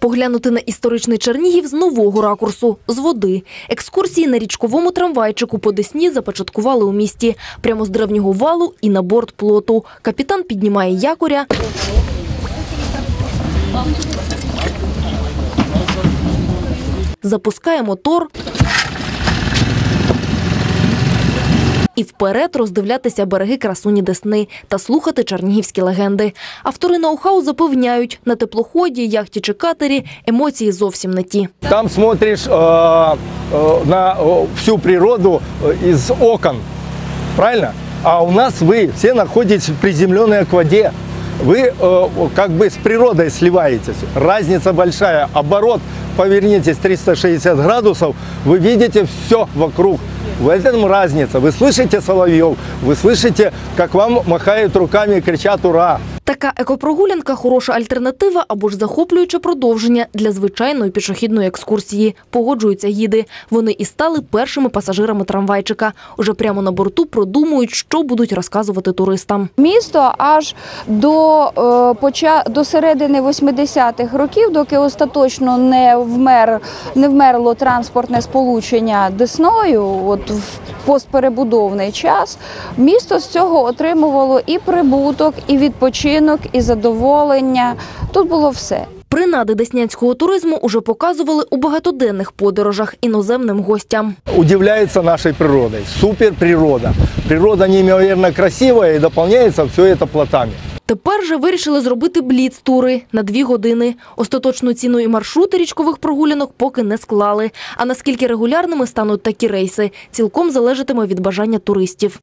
Поглянути на історичний Чернігів з нового ракурсу з води. Екскурсії на річковому трамвайчику по Десні започаткували у місті прямо з древнього валу і на борт плоту. Капітан піднімає якоря. Запускає мотор. І вперед роздивлятися береги красуні Десни та слухати чернігівські легенди. Автори ноу-хау запевняють, на теплоході, яхті чи катері емоції зовсім не ті. Там смотришь э, э, на э, всю природу э, из окон, правильно? А у нас вы все находитесь приземленные к воде. Вы э, как бы с природой сливаетесь. Разница большая. Оборот, повернитесь 360 градусов, вы видите все вокруг. В этом разница. Вы слышите соловьев, вы слышите, как вам махают руками и кричат «Ура!». Така екопрогулянка – хороша альтернатива або ж захоплююче продовження для звичайної пішохідної екскурсії. Погоджуються гіди. Вони і стали першими пасажирами трамвайчика. Уже прямо на борту продумують, що будуть розказувати туристам. Місто аж до, е, до середини 80-х років, доки остаточно не вмер не вмерло транспортне сполучення Десною, от в постперебудовний час, місто з цього отримувало і прибуток, і відпочинок, і задоволення. Тут було все. Принади деснянського туризму уже показували у багатоденних подорожах іноземним гостям. удивляется нашей природой. Супер природа. Природа неимоверно красивая и дополняется все это плотами. Тепер же вирішили зробити бліц-тури на дві години. Остаточну ціну і маршрути річкових прогулянок поки не склали. А наскільки регулярними стануть такі рейси, цілком залежатиме від бажання туристів.